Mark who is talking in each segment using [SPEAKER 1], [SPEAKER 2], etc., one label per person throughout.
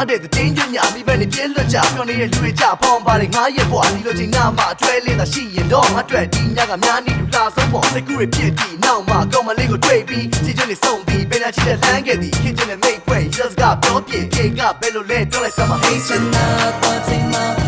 [SPEAKER 1] ထားတဲ့တင်းညညမိဘနဲ့ပြဲလွတ်ကြပြောနေတဲ့လူတွေကြဖောင်းပါတယ်ငါရဲ့ဘွားဒီလိုချိန်ငါမှအတွဲလေးသာရှိရင်တော့ငါတွေ့ဒီညကများနေလူလာဆုံးပေါ့စကူတွေပြည့်ပြီးနောက်မှကောင်မလေးကိုတွေ့ပြီးချစ်ချင်းနဲ့ဆုံပြီးပင်လာချစ်တဲ့လမ်းခဲ့သည်ခင်ချင်းနဲ့မိတ်ဖွဲ့ just got ပြောပြကြကဘယ်လိုလဲပြောလိုက်စမ်းပါ Hey Chana
[SPEAKER 2] ပါချိန်မှာ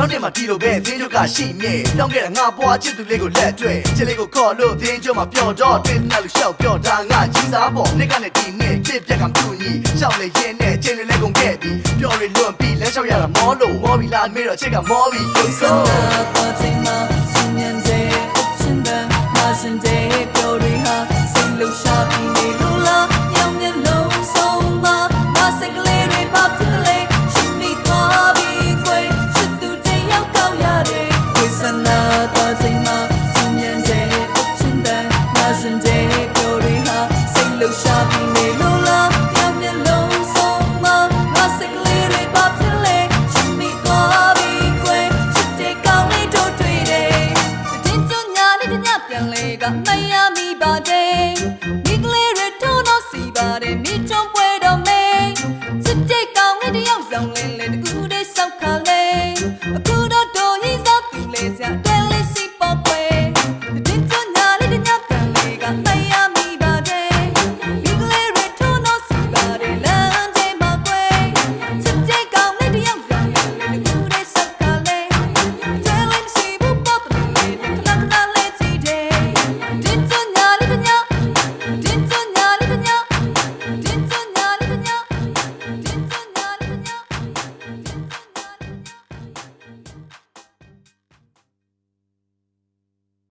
[SPEAKER 1] နောက်နေ့မှာဒီလိုပဲသင်းကျုပ်ကရှိမြဲနောက်ခဲ့တဲ့ငါပွားချစ်သူလေးကိုလက်တွေ့ချစ်လေးကိုခေါ်လို့သင်းကျုပ်မှာပျော်တော့တင်းနဲ့လူလျှောက်ပျော်တာငါကြီးစားပေါ်နေ့ကနဲ့ဒီနေ့ချစ်ပြက်ကမတူညီလျှောက်လေရင်းနဲ့ချင်းလေးလေးကုန်ခဲ့ပြီးပျော်ရလွန်ပြီးလမ်းလျှောက်ရတာမောလို့မောပြီးလာမေးတော့ချစ်ကမောပြီး So,
[SPEAKER 2] but in my opinion, day, option, the, my day. တွေကမရမိပါတယ်မိကလေးတွေထုံတော့စီပါတယ်မိထုံပွဲ